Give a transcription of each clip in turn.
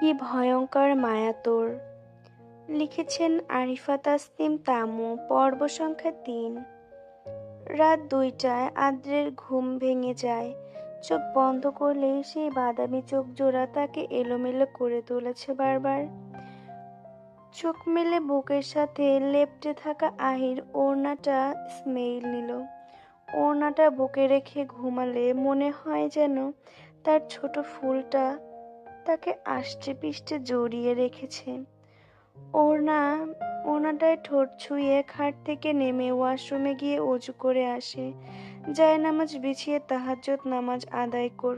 কি ভয়ঙ্কর মায়া তোর। লিখেছেন আরিফা তাসনিম তামু, পর্ব সংখ্যা তিন। রাত দুইটায় আদ্রের ঘুম ভেঙে যায়। চোখ বন্ধ করলেই সেই বাদামি চোখ জোড়া তাকে এলোমেলো করে তুলেছে বারবার। চোখ মেলে বুকের সাথে লেপটে থাকা আহির ওড়নাটা স্মেল নিল। ওড়নাটা বুকে রেখে ঘুমালে মনে হয় যেন তার ছোট ফুলটা তাকে আষ্টে পিষ্টে জড়িয়ে রেখেছে। ওড়না ওনাটায় ঠোঁট ছুঁয়ে খাট থেকে নেমে ওয়াশরুমে গিয়ে অজু করে আসে। যায় নামাজ বিছিয়ে তাহাজ্জত নামাজ আদায় কর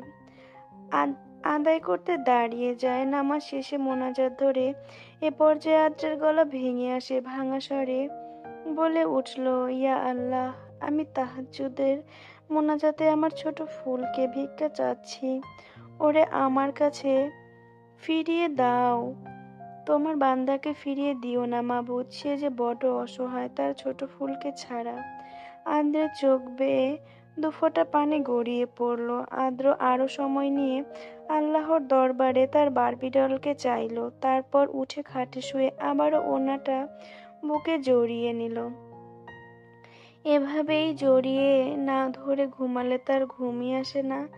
আদায় করতে দাঁড়িয়ে যায়। নামাজ শেষে মোনাজাত ধরে এ পর্যায়ে আদ্রের গলা ভেঙে আসে, ভাঙা স্বরে বলে উঠল, ইয়া আল্লাহ, আমি তাহাজ্জুদের মোনাজাতে আমার ছোট ফুলকে ভিক্ষা চাচ্ছি। ওরে আমার কাছে ফিরিয়ে দাও। তোমার বান্দাকে ফিরিয়ে দিও না মা সে যে বড় অসহায়, তার ছোট ফুলকে ছাড়া। আদ্রের চোখ বেয়ে দুফোঁটা পানি গড়িয়ে পড়ল। আদ্র আরও সময় নিয়ে আল্লাহর দরবারে তার বারবিডলকে চাইল। তারপর উঠে খাটে শুয়ে আবারও ওনাটা বুকে জড়িয়ে নিল। এভাবেই জড়িয়ে না ধরে ঘুমালে তার ঘুমই আসে না।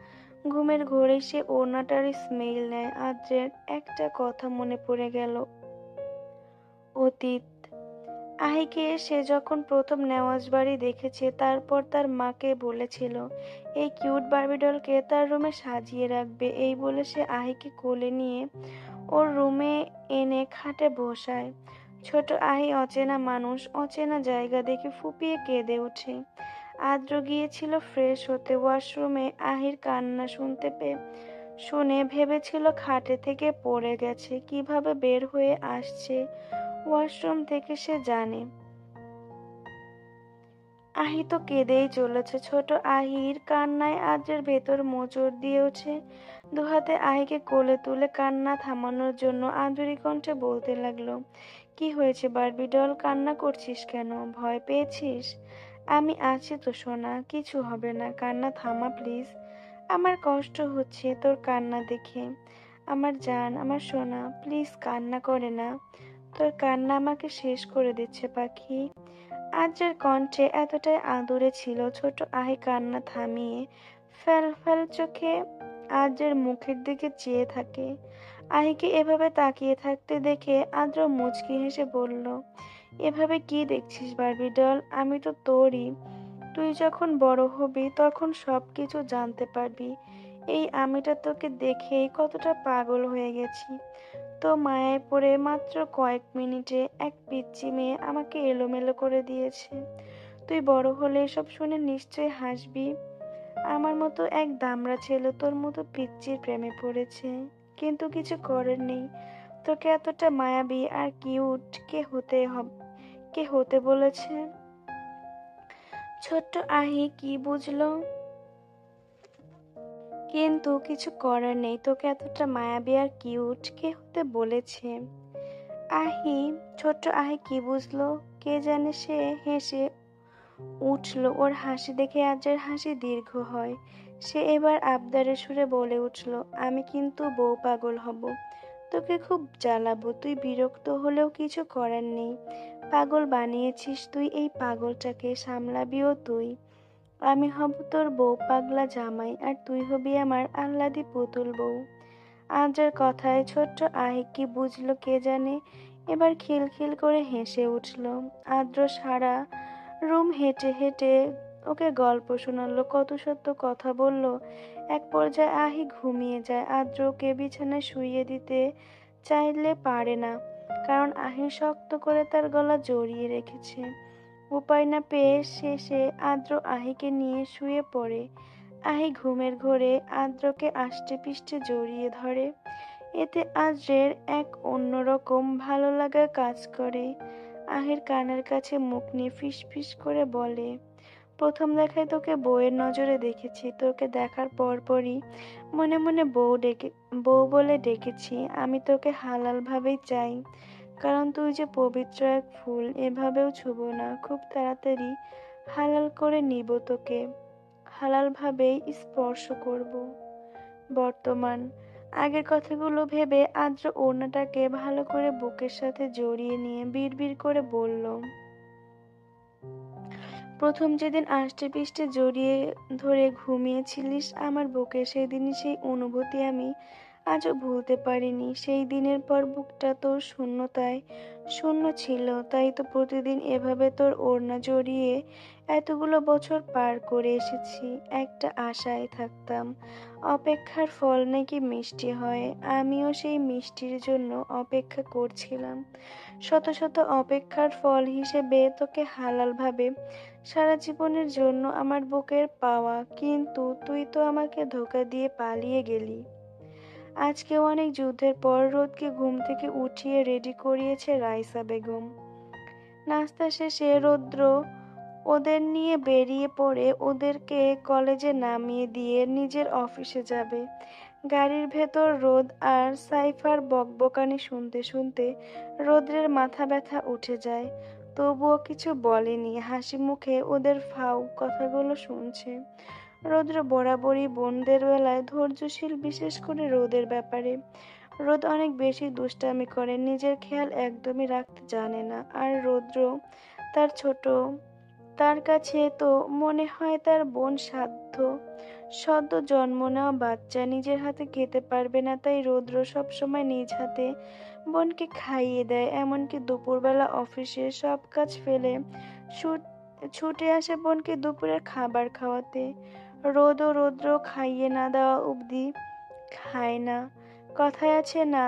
ঘুমের ঘোরে সে ওনাটার স্মেল নেয় আদ্রের একটা কথা মনে পড়ে গেল। অতীত, আহিকে সে যখন প্রথম নেওয়াজ বাড়ি দেখেছে, তারপর তার মাকে বলেছিল, এই কিউট বার্বিডলকে তার রুমে সাজিয়ে রাখবে। এই বলে সে আহিকে কোলে নিয়ে ওর রুমে এনে খাটে বসায়। ছোট আহি অচেনা মানুষ অচেনা জায়গা দেখে ফুপিয়ে কেঁদে ওঠে। আদ্র গিয়েছিল ফ্রেশ হতে ওয়াশরুমে আহির কান্না শুনতে পেয়ে শুনে ভেবেছিল খাটে থেকে পড়ে গেছে। কীভাবে বের হয়ে আসছে? ওয়াশরুম থেকে সে জানে। আহি তো কেঁদেই চলেছে। ছোট আহির কান্নায় আজের ভেতর মোচড় দিয়ে ওঠে দুহাতে আহিকে কোলে তুলে কান্না থামানোর জন্য আদুরি কণ্ঠে বলতে লাগল, কি হয়েছে বারবি ডল কান্না করছিস কেন? ভয় পেয়েছিস? আমি আছি তো, সোনা, কিছু হবে না। কান্না থামা প্লিজ আমার কষ্ট হচ্ছে তোর কান্না দেখে। আমার জান, আমার সোনা প্লিজ কান্না করে না। তোর কান্না আমাকে শেষ করে দিচ্ছে, পাখি। আজের কণ্ঠে এতটাই আদুরে ছিল, ছোট আহি কান্না থামিয়ে ফেল ফেল চোখে আজের মুখের দিকে চেয়ে থাকে। আহিকে এভাবে তাকিয়ে থাকতে দেখে আদ্র মুচকি হেসে বলল এভাবে কি দেখছিস বারবি ডল আমি তো তোরই। তুই যখন বড় হবি, তখন সব কিছু জানতে পারবি। এই আমিটা তোকে দেখেই কতটা পাগল হয়ে গেছি। তো মায়ায় পড়ে মাত্র কয়েক মিনিটে এক পিচ্ছি মেয়ে আমাকে এলোমেলো করে দিয়েছে। তুই বড় হলে এসব শুনে নিশ্চয়ই হাসবি। আমার মতো এক দামড়া ছেলে তোর মতো পিচ্চির প্রেমে পড়েছে। কিন্তু কিছু করার নেই। তোকে এতটা মায়াবী আর কিউট কে হতে হবে কে হতে বলেছে? ছোট্ট আহি কি বুঝলো? কিন্তু কিছু করার নেই, তোকে এতটা মায়াবী আর কিউট কে হতে বলেছে? আহি, ছোট্ট আহি কি বুঝলো? কে জানে সে হেসে উঠল, ওর হাসি দেখে আজের হাসি দীর্ঘ হয়। সে এবার আবদারের সুরে বলে উঠল, আমি কিন্তু বউ পাগল হব, তোকে খুব জ্বালাবো, তুই বিরক্ত হলেও কিছু করার নেই। পাগল বানিয়েছিস তুই, এই পাগলটাকে সামলাবিও তুই। আমি হব তোর বউ, পাগলা জামাই, আর তুই হবি আমার আহ্লাদি পুতুল বউ। আজের কথায় ছোট্ট আহি কি বুঝলো কে জানে, এবার খিলখিল করে হেসে উঠল। আদ্র সারা রুম হেঁটে হেঁটে ওকে গল্প শোনালো, কত সত্য কথা বলল। এক পর্যায়ে আহি ঘুমিয়ে যায়। আদ্রকে বিছানায় শুইয়ে দিতে চাইলে পারে না। কারণ আহি শক্ত করে তার গলা জড়িয়ে রেখেছে। উপায় না পেয়ে শেষে আদ্র আহিকে নিয়ে শুয়ে পড়ে। আহি ঘুমের ঘোরে আদ্রকে আষ্টে পিষ্টে জড়িয়ে ধরে। এতে আদ্রের এক অন্যরকম ভালো লাগা কাজ করে। আহির কানের কাছে মুখ নিয়ে ফিস ফিস করে বলে প্রথম দেখায় তোকে বউয়ের নজরে দেখেছি। তোকে দেখার পরপরই মনে মনে বউ ডেকে, বউ বলে ডেকেছি, আমি তোকে হালালভাবেই চাই। কারণ তুই যে পবিত্র এক ফুল, এভাবেও ছুব না। খুব তাড়াতাড়ি হালাল করে নিব তোকে। হালালভাবেই স্পর্শ করব। বর্তমান আগের কথাগুলো ভেবে আদ্র ওড়নাটাকে ভালো করে বুকের সাথে জড়িয়ে নিয়ে বিড়বিড় করে বলল প্রথম যেদিন আষ্টে পিষ্টে জড়িয়ে ধরে ঘুমিয়েছিলিস আমার বুকে, সেদিনই সেই অনুভূতি আমি আজও ভুলতে পারিনি। সেই দিনের পর বুকটা তোর শূন্যতায় শূন্য ছিল, তাই তো প্রতিদিন এভাবে তোর ওড়না জড়িয়ে এতগুলো বছর পার করে এসেছি। একটা আশায় থাকতাম অপেক্ষার ফল নাকি মিষ্টি হয়, আমিও সেই মিষ্টির জন্য অপেক্ষা করছিলাম। শত শত অপেক্ষার ফল হিসেবে তোকে হালালভাবে সারা জীবনের জন্য আমার বুকের পাওয়া, কিন্তু তুই তো আমাকে ধোকা দিয়ে পালিয়ে গেলি। আজকেও অনেক যুদ্ধের পর রোদকে ঘুম থেকে উঠিয়ে রেডি করিয়েছে রাইসা বেগম। নাস্তা শেষে রৌদ্র ওদের নিয়ে বেরিয়ে পড়ে ওদেরকে কলেজে নামিয়ে দিয়ে নিজের অফিসে যাবে। গাড়ির ভেতর রোদ আর সাইফার বকবকানি শুনতে শুনতে রোদ্রের মাথা ব্যথা উঠে যায়। তবুও কিছু বলেনি। হাসি মুখে ওদের ফাউ কথাগুলো শুনছে। রৌদ্র বরাবরই বোনদের বেলায় ধৈর্যশীল বিশেষ করে রোদের ব্যাপারে। রোদ অনেক বেশি দুষ্টামি করে, নিজের খেয়াল একদমই রাখতে জানে না। আর রৌদ্র তার ছোট, তার কাছে তো মনে হয় তার বোন সাধ্য। সদ্য জন্ম নেওয়া বাচ্চা নিজের হাতে খেতে পারবে না, তাই রৌদ্র সবসময় নিজ হাতে বোনকে খাইয়ে দেয়, এমনকি দুপুরবেলা অফিসে সব কাজ ফেলে। ছুটে আসে বোনকে দুপুরের খাবার খাওয়াতে। রোদ ও রৌদ্র খাইয়ে না দেওয়া অবধি খায় না। কথায় আছে না,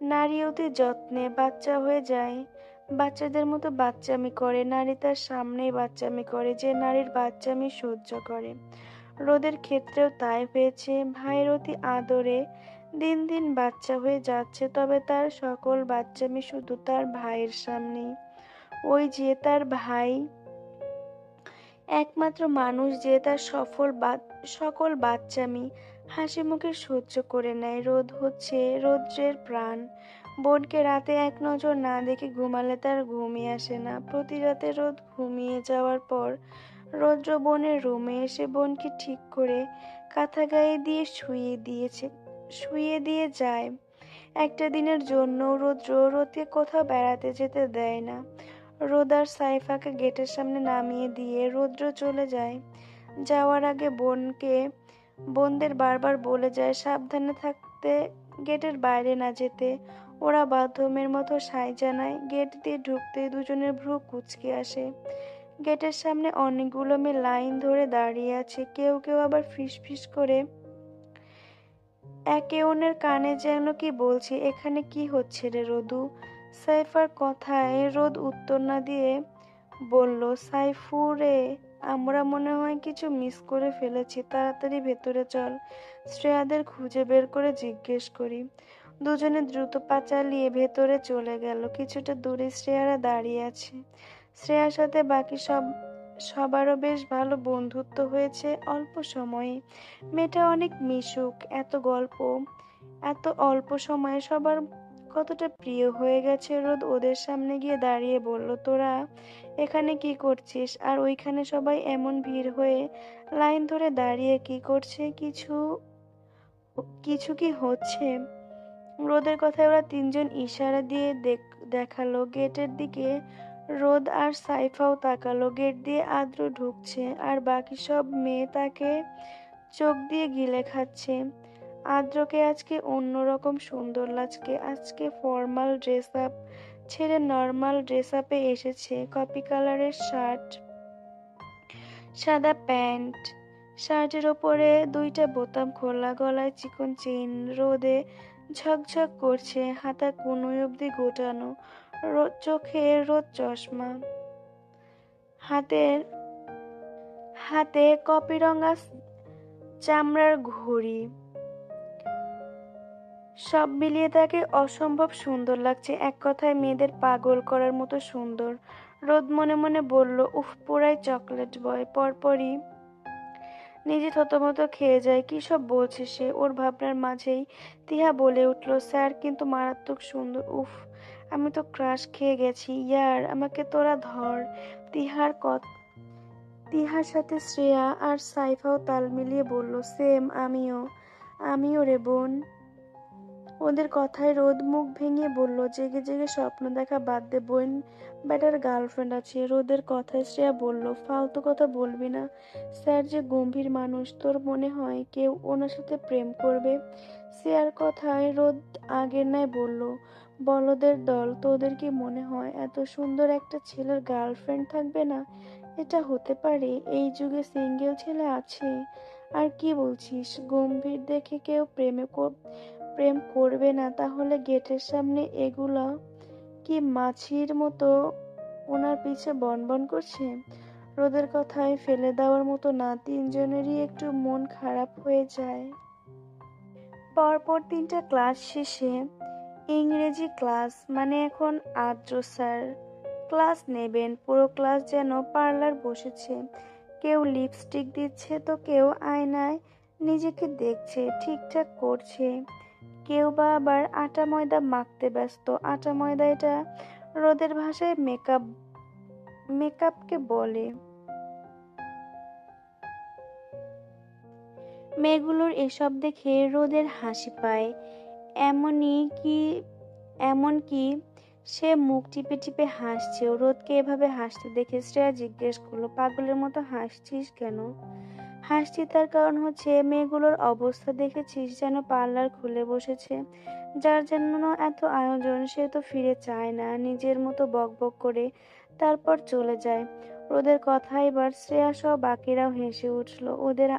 নারী অতি যত্নে বাচ্চা হয়ে যায়। বাচ্চাদের মতো বাচ্চামি করে, নারী তার সামনেই বাচ্চামি করে, যে নারীর বাচ্চামি সহ্য করে। রোদের ক্ষেত্রেও তাই হয়েছে। ভাইয়ের অতি আদরে দিন দিন বাচ্চা হয়ে যাচ্ছে, তবে তার সকল বাচ্চামি শুধু তার ভাইয়ের সামনেই। ওই যে তার ভাই, একমাত্র মানুষ যে তার সফল সকল বাচ্চামি হাসি মুখে সহ্য করে নেয়। রোদ হচ্ছে, রৌদ্রের প্রাণ। বোনকে রাতে এক নজর না দেখে ঘুমালে তার ঘুমিয়ে আসে না। প্রতি রাতে রোদ ঘুমিয়ে যাওয়ার পর রৌদ্র বোনের রুমে এসে বোনকে ঠিক করে কাঁথা গায়ে দিয়ে শুয়ে দিয়েছে। শুয়ে দিয়ে যায়। একটা দিনের জন্য রৌদ্র রোদকে কোথাও বেড়াতে যেতে দেয় না। রোদ আর সাইফাকে গেটের সামনে নামিয়ে দিয়ে রৌদ্র চলে যায়। যাওয়ার আগে বোনকে, বোনদের বারবার বলে যায় সাবধানে থাকতে গেটের বাইরে না যেতে। ওরা বাথরুমের মতো সাই জানায় গেট দিয়ে ঢুকতে দুজনের ভ্রু কুচকে আসে। গেটের সামনে অনেকগুলো মেয়ে লাইন ধরে দাঁড়িয়ে আছে। কেউ কেউ আবার ফিস ফিস করে একে অন্যের কানে যেন কি বলছে, এখানে কি হচ্ছে রে রদু? সাইফার কথায় রোদ উত্তর না দিয়ে বলল সাইফুরে আমরা মনে হয় কিছু মিস করে ফেলেছি, তাড়াতাড়ি ভেতরে চল। শ্রেয়াদের খুঁজে বের করে জিজ্ঞেস করি। দুজনে দ্রুত পা চালিয়ে ভেতরে চলে গেল। কিছুটা দূরে শ্রেয়ারা দাঁড়িয়ে আছে। শ্রেয়ার সাথে বাকি সব সবারও বেশ ভালো বন্ধুত্ব হয়েছে অল্প সময়ে। মেয়েটা অনেক মিশুক, এত গল্প, এত অল্প সময়ে সবার কতটা প্রিয় হয়ে গেছে। রোদ ওদের সামনে গিয়ে দাঁড়িয়ে বলল, তোরা এখানে কি করছিস? আর ওইখানে সবাই এমন ভিড় হয়ে লাইন ধরে দাঁড়িয়ে কি করছে? কিছু কিছু কি হচ্ছে? রোদের কথায় ওরা তিনজন ইশারা দিয়ে দেখাল। গেটের দিকে রোদ আর সাইফাও তাকালো, গেট দিয়ে আদ্র ঢুকছে আর বাকি সব মেয়ে তাকে চোখ দিয়ে গিলে খাচ্ছে। আদ্রকে আজকে অন্যরকম সুন্দর লাগছে। আজকে ফর্মাল ড্রেস আপ ছেড়ে নর্মাল ড্রেস আপে এসেছে কপি কালারের শার্ট সাদা প্যান্ট শার্টের ওপরে দুইটা বোতাম খোলা গলায় চিকন চেন রোদে ঝকঝক করছে, হাতা কুনুই অবধি গোটানো। চোখে রোদ চশমা। হাতের হাতে কপি রঙা চামড়ার ঘড়ি। সব মিলিয়ে তাকে অসম্ভব সুন্দর লাগছে। এক কথায় মেয়েদের পাগল করার মতো সুন্দর। রোদ মনে মনে বলল, উফ পুরাই চকলেট বয়। পরপরই নিজে থতমতো খেয়ে যায়। কি সব বলছে সে? ওর ভাবনার মাঝেই তিহা বলে উঠল, স্যার, কিন্তু মারাত্মক সুন্দর। উফ আমি তো ক্রাশ খেয়ে গেছি, ইয়ার, আমাকে তোরা ধর। তিহার কত, তিহার সাথে শ্রেয়া আর সাইফাও তাল মিলিয়ে বলল, সেম, আমিও আমিও রে বোন। ওদের কথায় রোদ মুখ ভেঙে বলল, জেগে জেগে স্বপ্ন দেখা বাদ দে বোন বেটার গার্লফ্রেন্ড আছে। রোদের কথায় শ্রেয়া বলল, ফালতু কথা বলবি না। স্যার যে গম্ভীর মানুষ, তোর মনে হয় কেউ ওনার সাথে প্রেম করবে? শ্রেয়ার কথায় রোদ আগের নাই বলল বলদের দল, তোদের কি মনে হয় এত সুন্দর একটা ছেলের গার্লফ্রেন্ড থাকবে না? এটা হতে পারে এই যুগে সিঙ্গেল ছেলে আছে। আর কি বলছিস? গম্ভীর দেখে কেউ প্রেমে প্রেম করবে না, তাহলে গেটের সামনে এগুলা কি মাছির মতো ওনার পিছে বনবন করছে? রোদের কথায় ফেলে দেওয়ার মতো না, তিনজনেরই একটু মন খারাপ হয়ে যায়। পরপর তিনটা ক্লাস শেষে ইংরেজি ক্লাস মানে এখন আদ্র স্যার। ক্লাস নেবেন, পুরো ক্লাস যেন পার্লার বসেছে। কেউ লিপস্টিক দিচ্ছে তো কেউ আয়নায়, নিজেকে দেখছে, ঠিকঠাক করছে। কেউ বা আবার আটা ময়দা মাখতে ব্যস্ত। আটা ময়দা এটা রোদের ভাষায় মেকআপ, মেকআপকে বলে। মেয়েগুলোর এসব দেখে রোদের হাসি পায়। এমনই কি, এমন কি? সে মুখ টিপে টিপে হাসছে। রোদকে এভাবে হাসতে দেখে শ্রেয়া জিজ্ঞেস করল, পাগলের মতো হাসছিস কেন? হাসছি তার কারণ হচ্ছে, মেয়েগুলোর অবস্থা দেখেছিস যেন পার্লার খুলে বসেছে। যার জন্য এত আয়োজন সে তো ফিরে চায় না, নিজের মতো বকবক করে তারপর চলে যায়। ওদের কথা এবার শ্রেয়া সহ বাকিরাও হেসে উঠল। ওদের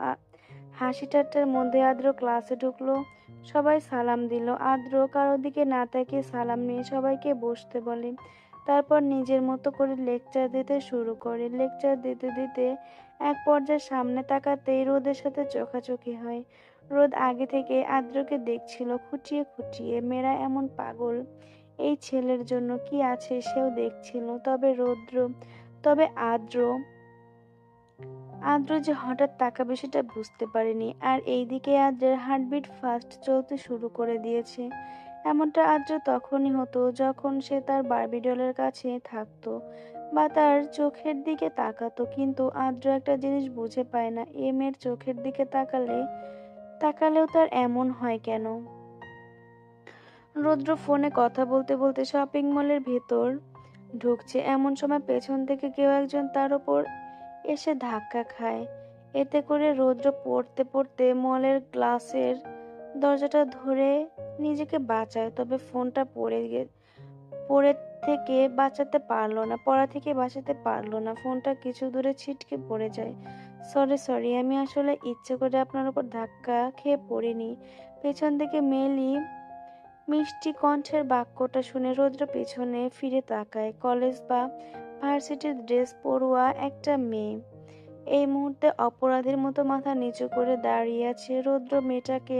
হাসি ঠাট্টার মধ্যে আদ্র ক্লাসে ঢুকলো, সবাই সালাম দিল। আদ্র কারও দিকে না তাকিয়ে সালাম নিয়ে সবাইকে বসতে বলে। তারপর নিজের মতো করে লেকচার দিতে শুরু করে। লেকচার দিতে দিতে এক পর্যায়ে সামনে তাকাতেই রোদের সাথে চোখাচোখি হয়। রোদ আগে থেকে আদ্রকে দেখছিল খুঁটিয়ে খুঁটিয়ে, মেয়েরা এমন পাগল। এই ছেলের জন্য কি আছে সেও দেখছিল। তবে রৌদ্র, তবে আদ্র আদ্র যে হঠাৎ তাকাবে সেটা বুঝতে পারেনি আর এইদিকে আদ্রের হার্টবিট ফাস্ট চলতে শুরু করে দিয়েছে। এমনটা আদ্র তখনই হতো যখন সে তার বারবি ডলের কাছে থাকতো বা তার চোখের দিকে তাকাতো। কিন্তু আদ্র একটা জিনিস বুঝে পায় না, এ মেয়ের চোখের দিকে তাকালে, তাকালেও তার এমন হয় কেন? রুদ্র ফোনে কথা বলতে বলতে শপিং মলের ভেতর ঢুকছে। এমন সময় পেছন থেকে কেউ একজন তার ওপর এসে ধাক্কা খায়। এতে করে রৌদ্র পড়তে পড়তে মলের গ্লাসের দরজাটা ধরে নিজেকে বাঁচায়, তবে ফোনটা পড়ে গিয়ে পড়ে থেকে বাঁচাতে পারল না, পড়া থেকে বাঁচাতে পারল না। ফোনটা কিছু দূরে ছিটকে পড়ে যায়। সরি সরি, আমি আসলে ইচ্ছে করে আপনার উপর ধাক্কা খেয়ে পড়িনি। পেছন থেকে মেলি মিষ্টি কণ্ঠের বাক্যটা শুনে রৌদ্র পেছনে ফিরে তাকায়। কলেজ বা ভার্সিটির ড্রেস পরুয়া একটা মেয়ে। এই মুহূর্তে অপরাধীর মতো মাথা নিচু করে দাঁড়িয়ে আছে রৌদ্র মেয়েটাকে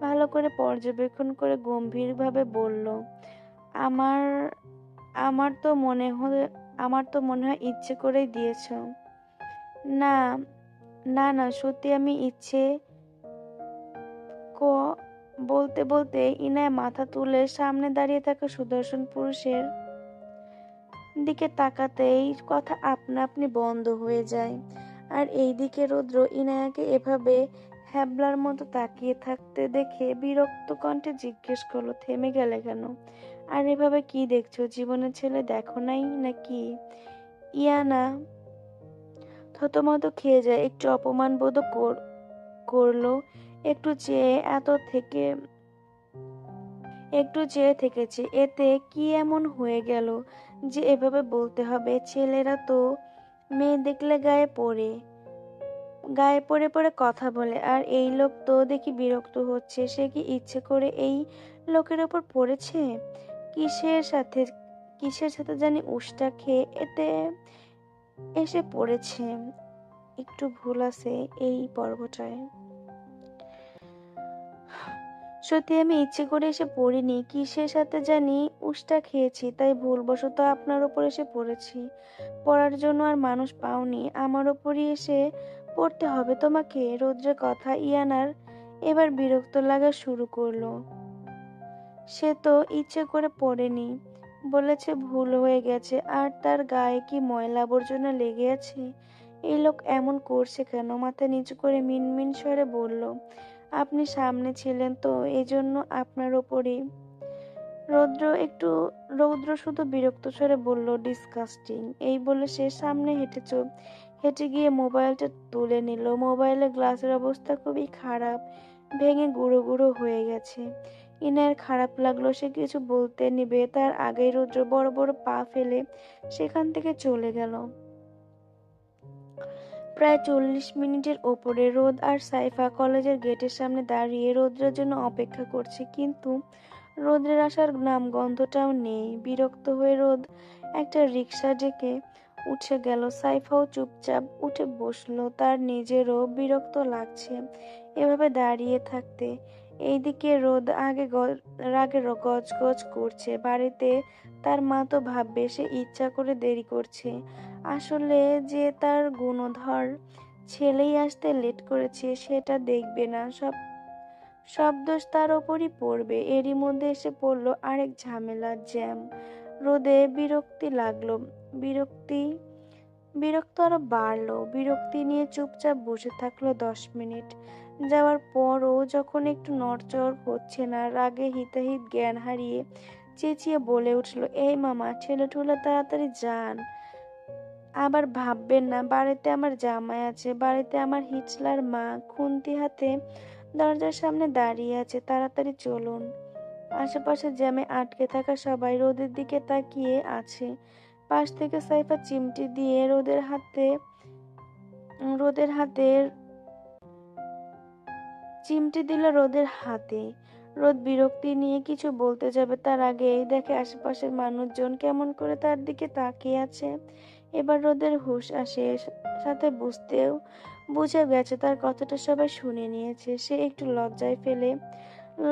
ভালো করে পর্যবেক্ষণ করে গম্ভীরভাবে বলল, আমার আমার তো মনে হয়, আমার তো মনে হয় ইচ্ছে করেই দিয়েছ। না না না, সত্যি আমি ইচ্ছে ক, বলতে বলতে ইনায় মাথা তুলে সামনে দাঁড়িয়ে থাকা সুদর্শন পুরুষের দিকে তাকাতেই কথা আপনা আপনি বন্ধ হয়ে যায়। আর এই দিকে রুদ্র ইনায়াকে এভাবে হ্যাবলার মতো তাকিয়ে থাকতে দেখে বিরক্ত কণ্ঠে জিজ্ঞেস করল, থেমে গেলে কেন? আর এভাবে কি দেখছ? জীবনের ছেলে দেখো নাই নাকি? ইয়ানা থতমত খেয়ে যায়, একটু অপমান বোধ কর- করল, একটু চেয়ে এত থেকে একটু চেয়ে থেকেছে, এতে কি এমন হয়ে গেল যে এভাবে বলতে হবে? ছেলেরা তো মেয়ে দেখলে গায়ে পড়ে গায়ে পড়ে পড়ে কথা বলে, আর এই লোক তো দেখি বিরক্ত হচ্ছে, সে কি ইচ্ছে করে এই লোকের ওপর পড়েছে? কিসের সাথে কিসের সাথে জানি উষ্টা খেয়ে এতে এসে পড়েছে। একটু ভুল আছে এই পর্বটায়। সত্যি আমি ইচ্ছে করে এসে পড়িনি। কিসের সাথে জানি উষ্টা খেয়েছি, তাই ভুলবশত আপনার ওপর এসে পড়েছি। পড়ার জন্য আর মানুষ পাওনি। আমার ওপরই এসে পড়তে হবে তোমাকে রৌদ্রের কথা ইয়ানার এবার বিরক্ত লাগা শুরু করল। সে তো ইচ্ছে করে পড়েনি। বলেছে ভুল হয়ে গেছে, আর তার গায়ে কি ময়লা আবর্জনা লেগে আছে? এই লোক এমন করছে কেন? মাথা নিচু করে মিনমিন স্বরে বলল আপনি সামনে ছিলেন, তো এজন্য আপনার ওপরই রৌদ্র একটু, রৌদ্র শুধু বিরক্ত স্বরে বলল ডিসকাস্টিং এই বলে সে সামনে হেঁটে চল হেঁটে গিয়ে মোবাইলটা তুলে নিল। মোবাইলের গ্লাসের অবস্থা খুবই খারাপ, ভেঙে গুঁড়ো গুঁড়ো হয়ে গেছে। ইনার খারাপ লাগল, সে কিছু বলতে নিবে। তার আগেই রৌদ্র বড় বড় পা ফেলে সেখান থেকে চলে গেল। প্রায় চল্লিশ মিনিটের ওপরে রোদ আর সাইফা কলেজের গেটের সামনে দাঁড়িয়ে রোদ্রের জন্য অপেক্ষা করছে, কিন্তু রোদ্রের আসার নাম গন্ধটাও নেই। বিরক্ত হয়ে রোদ একটা রিক্সা ডেকে উঠে গেল। সাইফাও চুপচাপ উঠে বসল। তার নিজেরও বিরক্ত লাগছে এভাবে দাঁড়িয়ে থাকতে। এইদিকে রোদ আগে গ- রাগে র- গজগজ করছে। বাড়িতে তার মা তো ভাববে, সে ইচ্ছা করে দেরি করছে। আসলে যে তার গুণধর ছেলেই আসতে লেট করেছে, সেটা দেখবে না। সব সব দোষ তার ওপরই পড়বে। এরই মধ্যে এসে পড়ল আরেক ঝামেলা জ্যাম। রোদে বিরক্তি লাগল। বিরক্তি, বিরক্ত আরও বাড়লো। বিরক্তি নিয়ে চুপচাপ বসে থাকল দশ মিনিট। যাওয়ার পরও যখন একটু নড়চড় হচ্ছে না, রাগে হিতাহিত জ্ঞান হারিয়ে চেঁচিয়ে বলে উঠল, এই মামা ছেলে ঠুলে তাড়াতাড়ি যান। আবার ভাববেন না, বাড়িতে আমার জামাই আছে, বাড়িতে আমার হিচলার মা, খুন্তি হাতে দরজার সামনে দাঁড়িয়ে আছে, তাড়াতাড়ি চলুন। আশেপাশে জ্যামে আটকে থাকা সবাই রোদের দিকে তাকিয়ে আছে। পাশ থেকে সাইফা চিমটি দিয়ে রোদের হাতে রোদের হাতে চিমটি দিল রোদের হাতে। রোদ বিরক্তি নিয়ে কিছু বলতে যাবে, তার আগেই দেখে আশেপাশের মানুষজন কেমন করে তার দিকে তাকিয়ে আছে। এবার রোদের হুঁশ আসে। সাথে বুঝতেও বুঝে গেছে তার কথাটা সবাই শুনে নিয়েছে। সে একটু লজ্জায় ফেলে,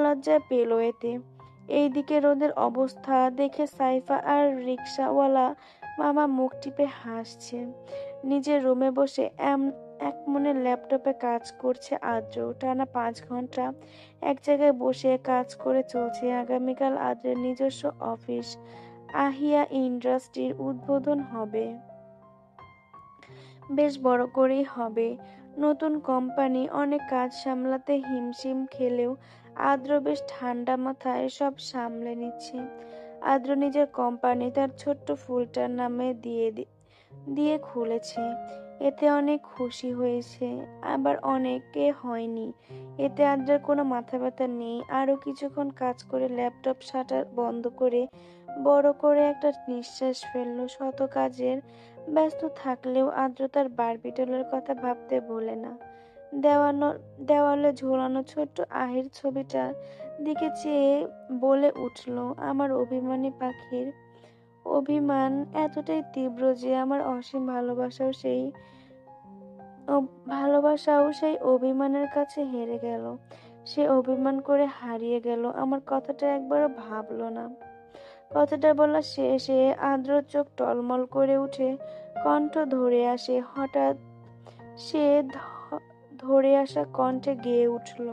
লজ্জায় পেল এতে। এইদিকে রোদের অবস্থা দেখে সাইফা আর রিক্সাওয়ালা মামা মুখ টিপে হাসছে। নিজের রুমে বসে এক মনে ল্যাপটপে কাজ করছে আদ্র। টানা পাঁচ ঘণ্টা এক জায়গায় বসে কাজ করে চলছে। আগামীকাল আদ্রের নিজস্ব অফিস। আহিয়া ইন্ডাস্ট্রির উদ্বোধন হবে। বেশ বড় করেই হবে। নতুন কোম্পানি অনেক কাজ সামলাতে হিমশিম খেলেও আদ্র বেশ ঠান্ডা মাথায় সব সামলে নিচ্ছে। আদ্র নিজের কোম্পানি তার ছোট্ট ফুলটার নামে দিয়ে দিয়ে খুলেছে। এতে অনেক খুশি হয়েছে, আবার অনেকে হয়নি। এতে আদ্রার কোনো মাথা ব্যথা নেই, আরও কিছুক্ষণ কাজ করে ল্যাপটপ শাটার বন্ধ করে বড় করে একটা নিঃশ্বাস ফেলল। শত কাজের ব্যস্ত থাকলেও আদ্রতার বারবিটলের কথা ভাবতে ভোলে না। দেওয়ানো, দেওয়ালে ঝোলানো ছোট্ট আহির ছবিটার দিকে চেয়ে বলে উঠল, আমার অভিমানী পাখির অভিমান এতটাই তীব্র যে আমার অসীম ভালোবাসাও সেই ভালোবাসাও সেই অভিমানের কাছে হেরে গেল। সে অভিমান করে হারিয়ে গেল। আমার কথাটা একবারও ভাবলো না। কথাটা বলা শেষে আদ্র চোখ টলমল করে উঠে কণ্ঠ ধরে আসে। হঠাৎ সে ধরে আসা কণ্ঠে গেয়ে উঠল,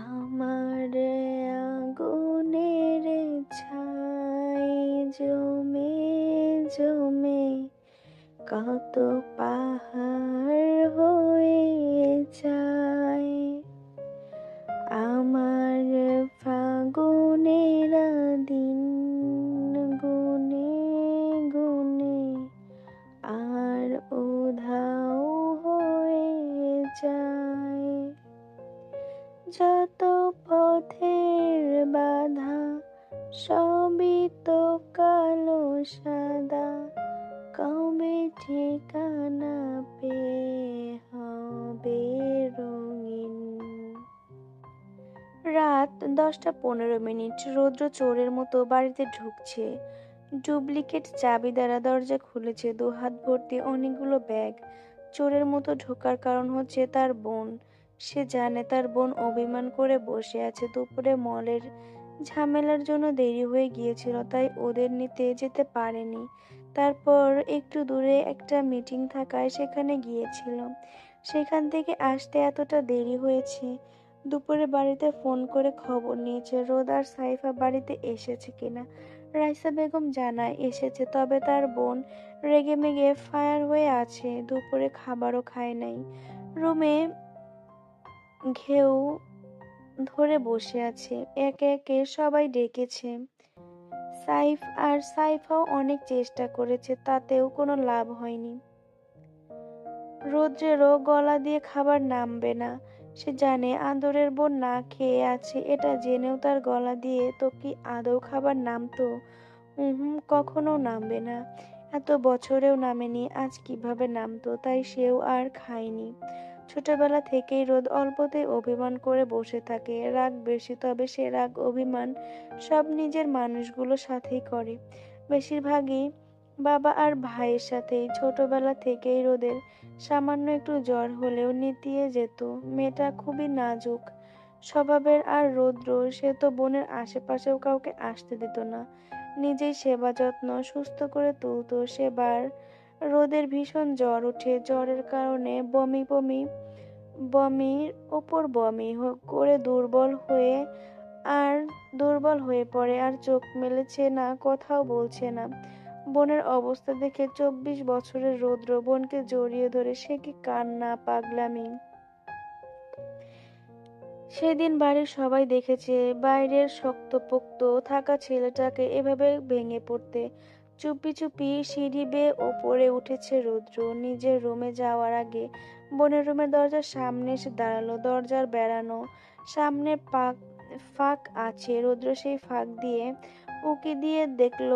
আমার আগুনের ছাই জমে জমে কত পাহাড় হয়ে যায়। আমার ফাগুনের দিন গুনে গুনে আর উধাও হয়ে যায়। যত পথের বাধা, সবই তো কালো সাদা। ঠিকানা পে হবে রঙিন রাত দশটা পনেরো মিনিট, রৌদ্র চোরের মতো বাড়িতে ঢুকছে। ডুপ্লিকেট চাবি দ্বারা দরজা খুলেছে দু হাত ভর্তি অনেকগুলো ব্যাগ। চোরের মতো ঢোকার কারণ হচ্ছে তার বোন। সে জানে তার বোন অভিমান করে বসে আছে দুপুরে মলের ঝামেলার জন্য দেরি হয়ে গিয়েছিল, তাই ওদের নিতে যেতে পারেনি। তারপর একটু দূরে একটা মিটিং থাকায় সেখানে গিয়েছিল সেখান থেকে আসতে এতটা দেরি হয়েছে। দুপুরে বাড়িতে ফোন করে খবর নিয়েছে, রোদ আর সাইফা বাড়িতে এসেছে কিনা। রাইসা বেগম জানায়, এসেছে, তবে তার বোন রেগে মেগে ফায়ার হয়ে আছে, দুপুরে খাবারও খায় নাই। রুমে ঘেউ ধরে বসে আছে, একে একে সবাই ডেকেছে। সাইফ আর সাইফাও অনেক চেষ্টা করেছে, তাতেও কোনো লাভ হয়নি। রৌদ্রেরও গলা দিয়ে খাবার নামবে না। সে জানে আদরের বোন না খেয়ে আছে, এটা জেনেও তার গলা দিয়ে তো কি আদৌ খাবার নামতো? হুম কখনো নামবে না। এত বছরেও নামেনি, আজ কীভাবে নামতো? তাই সেও আর খায়নি। ছোটবেলা থেকেই রোদ অল্পতে অভিমান করে বসে থাকে। রাগ বেশি, তবে সে রাগ, অভিমান সব নিজের মানুষগুলোর সাথেই করে। বেশিরভাগই বাবা আর ভাইয়ের সাথেই। ছোটবেলা থেকেই রোদের সামান্য একটু জ্বর হলেও নিতিয়ে যেত। মেয়েটা খুবই নাজুক স্বভাবের আর রৌদ্র। সে তো বোনের আশেপাশেও কাউকে আসতে দিত না। নিজেই সেবা যত্ন সুস্থ করে তুলতো। সেবার রোদের ভীষণ জ্বর ওঠে জ্বরের কারণে বমি বমি, বমির ওপর বমি করে দুর্বল হয়ে আর দুর্বল হয়ে পড়ে আর চোখ মেলেছে না, কথাও বলছে না। বোনের অবস্থা দেখে চব্বিশ বছরের রৌদ্র বোনকে জড়িয়ে ধরে, সে কি কান্না, পাগলামি? সেদিন বাড়ির সবাই দেখেছে, বাইরের শক্তপোক্ত থাকা ছেলেটাকে এভাবে ভেঙে পড়তে। চুপি চুপি সিঁড়ি বেয়ে ওপরে উঠেছে রৌদ্র। নিজের রুমে যাওয়ার আগে বোনের রুমের দরজার সামনে এসে দাঁড়াল দরজার বেড়ানো। সামনে পাক, ফাঁক আছে। রৌদ্র সেই ফাঁক দিয়ে উকি দিয়ে দেখল,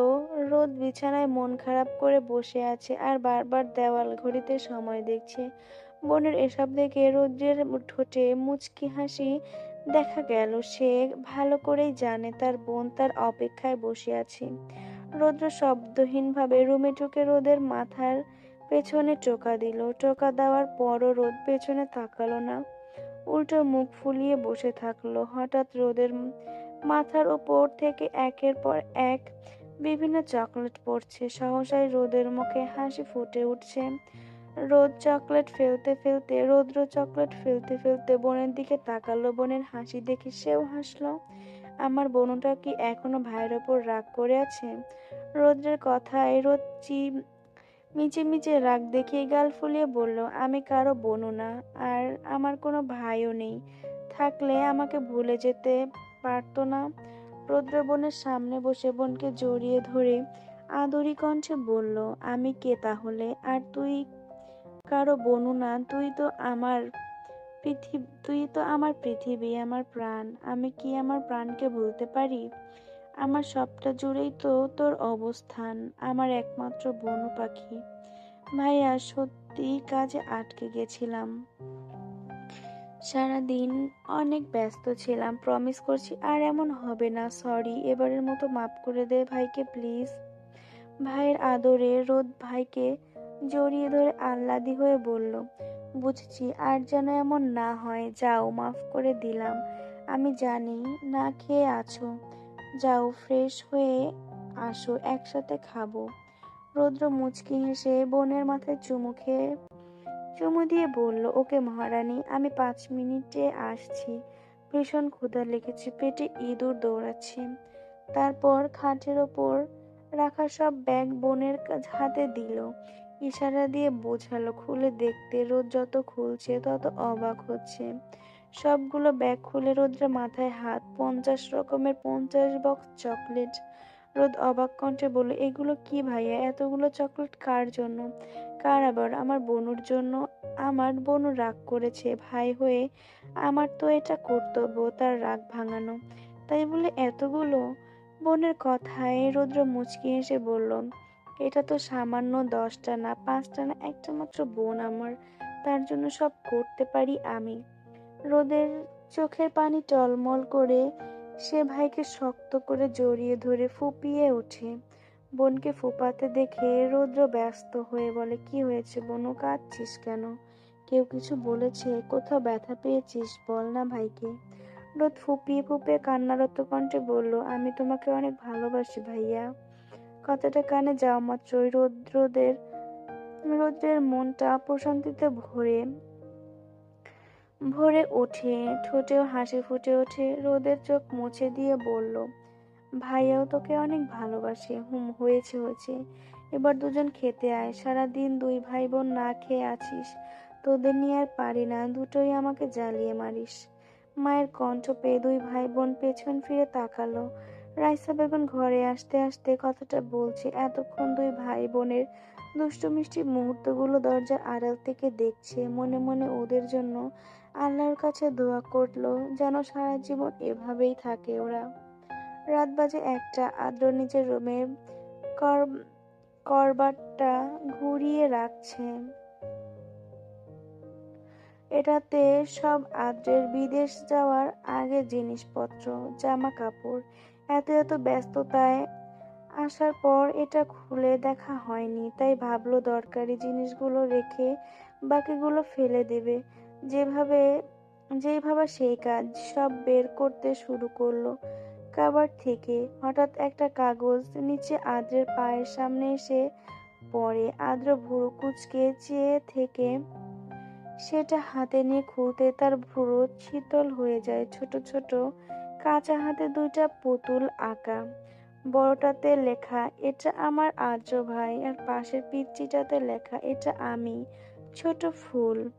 রোদ বিছানায় মন খারাপ করে বসে আছে আর বারবার দেওয়াল ঘড়িতে সময় দেখছে। বোনের এসব দেখে রৌদ্রের ঠোঁটে মুচকি হাসি দেখা গেল। সে ভালো করেই জানে তার বোন তার অপেক্ষায় বসে আছে। রৌদ্র শব্দহীনভাবে রুমে ঢুকে রোদের মাথার পেছনে টোকা দিল। টোকা দেওয়ার পরও রোদ পেছনে তাকালো না। উল্টো মুখ ফুলিয়ে বসে থাকল। হঠাৎ রোদের মাথার ওপর থেকে একের পর এক বিভিন্ন চকলেট পড়ছে। সহসায় রোদের মুখে হাসি ফুটে উঠছে। রোদ চকলেট ফেলতে ফেলতে, রৌদ্র চকলেট ফেলতে ফেলতে বোনের দিকে তাকালো। বোনের হাসি দেখে সেও হাসলো। আমার বোনটা কি এখনও ভাইয়ের ওপর রাগ করে আছে? রৌদ্রের কথায় রোদ চি, মিচে মিচে রাগ দেখিয়ে গাল ফুলিয়ে বলল, আমি কারও বোনও না, আর আমার কোনো ভাইও নেই। থাকলে আমাকে ভুলে যেতে পারতো না। রৌদ্র বোনের সামনে বসে বোনকে জড়িয়ে ধরে আদরি কণ্ঠে বলল, আমি কে তাহলে? আর তুই কারও বনু না, তুই তো আমার পৃথিবী, তুই তো আমার পৃথিবী, আমার প্রাণ। আমি কি আমার প্রাণকে ভুলতে পারি? আমার সবটা জুড়েই তো তোর অবস্থান, আমার একমাত্র বনু পাখি। ভাইয়া, সত্যি কাজে আটকে গেছিলাম। সারাদিন অনেক ব্যস্ত ছিলাম প্রমিস করছি আর এমন হবে না সরি এবারের মতো মাফ করে দে ভাইকে প্লিজ ভাইয়ের আদরে রোদ ভাইকে জড়িয়ে ধরে আহ্লাদি হয়ে বলল বুঝছি, আর যেন এমন না হয়। যাও, মাফ করে দিলাম। আমি জানি না খেয়ে আছো। যাও, ফ্রেশ হয়ে আসো, একসাথে খাব। রৌদ্র মুচকি হেসে বোনের মাথায় চুমু খেয়ে, চুমু দিয়ে বলল, ওকে মহারানী, আমি পাঁচ মিনিটে আসছি। ভীষণ ক্ষুধা লেগেছে, পেটে ইঁদুর দৌড়াচ্ছে। তারপর খাটের ওপর রাখা সব ব্যাগ বোনের হাতে দিল। ইশারা দিয়ে বোঝালো, খুলে দেখতে রোদ যত খুলছে, তত অবাক হচ্ছে। সবগুলো ব্যাগ খুলে রোদ্রের মাথায় হাত, পঞ্চাশ রকমের পঞ্চাশ বক্স চকলেট। রোদ অবাক কণ্ঠে বলল, এগুলো কি ভাইয়া? এতগুলো চকলেট কার জন্য? কার আবার? আমার বনুর জন্য। আমার বনু রাগ করেছে, ভাই হয়ে আমার তো এটা কর্তব্য, তার রাগ ভাঙানো। তাই বলে এতগুলো? বোনের কথায় রৌদ্র মুচকি হেসে বলল এটা তো সামান্য দশটা না, পাঁচটা না, একটা মাত্র বোন আমার। তার জন্য সব করতে পারি আমি। রোদের চোখের পানি টলমল করে সে ভাইকে শক্ত করে জড়িয়ে ধরে ফুপিয়ে ওঠে। বোনকে ফুপাতে দেখে রৌদ্র ব্যস্ত হয়ে বলে, কি হয়েছে বনু? কাঁদছিস কেন? কেউ কিছু বলেছে? কোথাও ব্যথা পেয়েছিস? বল না ভাইকে। রোদ ফুপিয়ে ফুপিয়ে কান্নারত কণ্ঠে বলল, আমি তোমাকে অনেক ভালোবাসি ভাইয়া। কথাটা কানে যাওয়া মাত্রই রৌদ্রদের, রৌদ্রের মনটা প্রশান্তিতে ভরে ভরে ওঠে। ঠোঁটেও হাসি ফুটে ওঠে। রোদের চোখ মুছে দিয়ে বলল, ভাইয়াও তোকে অনেক ভালোবাসে। হুম, হয়েছে হয়েছে। এবার দুজন খেতে আয়। সারাদিন দুই ভাই বোন না খেয়ে আছিস। তোদের নিয়ে আর পারি না। দুটোই আমাকে জ্বালিয়ে মারিস। মায়ের কণ্ঠ পেয়ে দুই ভাই বোন পেছন ফিরে তাকালো। রাইসা বেগম ঘরে আসতে আসতে কথাটা বলছে। এতক্ষণ দুই ভাই বোনের দুষ্টু মিষ্টি মুহূর্তগুলো দরজার আড়াল থেকে দেখছে। মনে মনে ওদের জন্য আল্লাহর কাছে দোয়া করল যেন সারা জীবন এভাবেই থাকে ওরা। রাত বাজে একটা। আদ্র নিজের রুমে কর করবাটটা ঘুরিয়ে রাখছে। এটাতে সব আদ্রের বিদেশ যাওয়ার আগে জিনিসপত্র জামা কাপড় এত এত ব্যস্ততায় আসার পর এটা খুলে দেখা হয়নি। তাই ভাবলো দরকারি জিনিসগুলো রেখে বাকিগুলো ফেলে দেবে। যেভাবে যেই ভাবা সেই কাজ সব বের করতে শুরু করল কাবার থেকে। হঠাৎ একটা কাগজ নিচে আদ্রের পায়ের সামনে এসে পড়ে। আদ্র ভুরু কুচকে চেয়ে থেকে সেটা হাতে নিয়ে খুলতে তার ভুরু শীতল হয়ে যায়। ছোট ছোট, কাঁচা হাতে দুইটা পুতুল আঁকা। বড়টাতে লেখা, এটা আমার আর্য ভাই। আর পাশের পিচ্চিটাতে লেখা, এটা আমি। ছোট ফুল।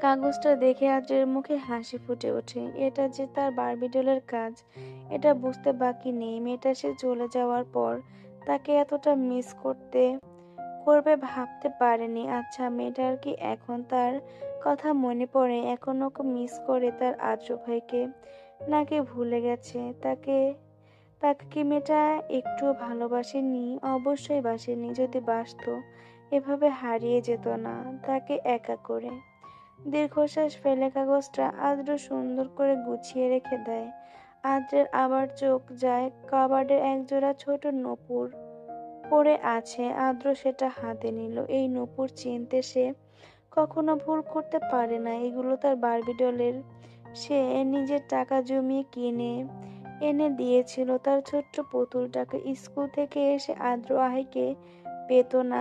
কাগজটা দেখে আজের মুখে হাসি ফুটে ওঠে। এটা যে তার বারবিডলের কাজ, এটা বুঝতে বাকি নেই। মেয়েটা সে চলে যাওয়ার পর তাকে এতটা মিস করতে করবে ভাবতে পারেনি। আচ্ছা মেয়েটার কি এখন তার কথা মনে পড়ে? এখন ওকে মিস করে তার আদ্র ভাইকে নাকি ভুলে গেছে? তাকে তাকে কি মেয়েটা একটুও ভালোবাসেনি? অবশ্যই বাসেনি। যদি বাসতো, এভাবে হারিয়ে যেত না। তাকে একা করে। দীর্ঘশ্বাস ফেলে কাগজটা আদ্র সুন্দর করে গুছিয়ে রেখে দেয়। আদ্রের আবার চোখ যায়। কাবার্ডের একজোড়া ছোট নপুর। পড়ে আছে, আদ্র সেটা হাতে নিল। এই নপুর চিনতে সে কখনো ভুল করতে পারে না। এগুলো তার বারবিডলের সে নিজের টাকা জমিয়ে কিনে এনে দিয়েছিল। তার ছোট্ট পুতুলটাকে স্কুল থেকে এসে আদ্র আহিকে পেত না।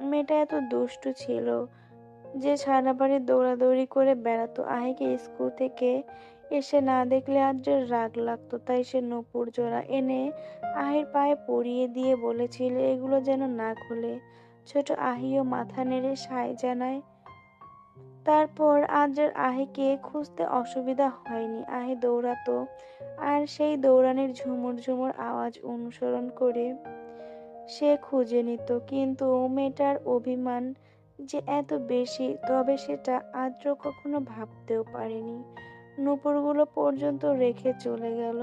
মেয়েটা এত দুষ্টু ছিল যে সারা বাড়ি দৌড়াদৌড়ি করে বেড়াতো। আহিকে স্কুল থেকে এসে না দেখলে আদ্রের রাগ লাগতো, তাই সে নপুর জোড়া এনে আহির পায়ে পরিয়ে দিয়ে বলেছিল, এগুলো যেন না খোলে। ছোট আহিও মাথা নেড়ে সায় জানায়, তারপর আদ্রের আহিকে খুঁজতে অসুবিধা হয়নি। আহি দৌড়াতো, আর সেই দৌড়ানির ঝুমুর ঝুমুর আওয়াজ অনুসরণ করে সে খুঁজে নিত। কিন্তু মেয়েটার অভিমান যে এত বেশি, তবে সেটা আদ্র কখনো ভাবতেও পারেনি। নূপুরগুলো পর্যন্ত রেখে চলে গেল।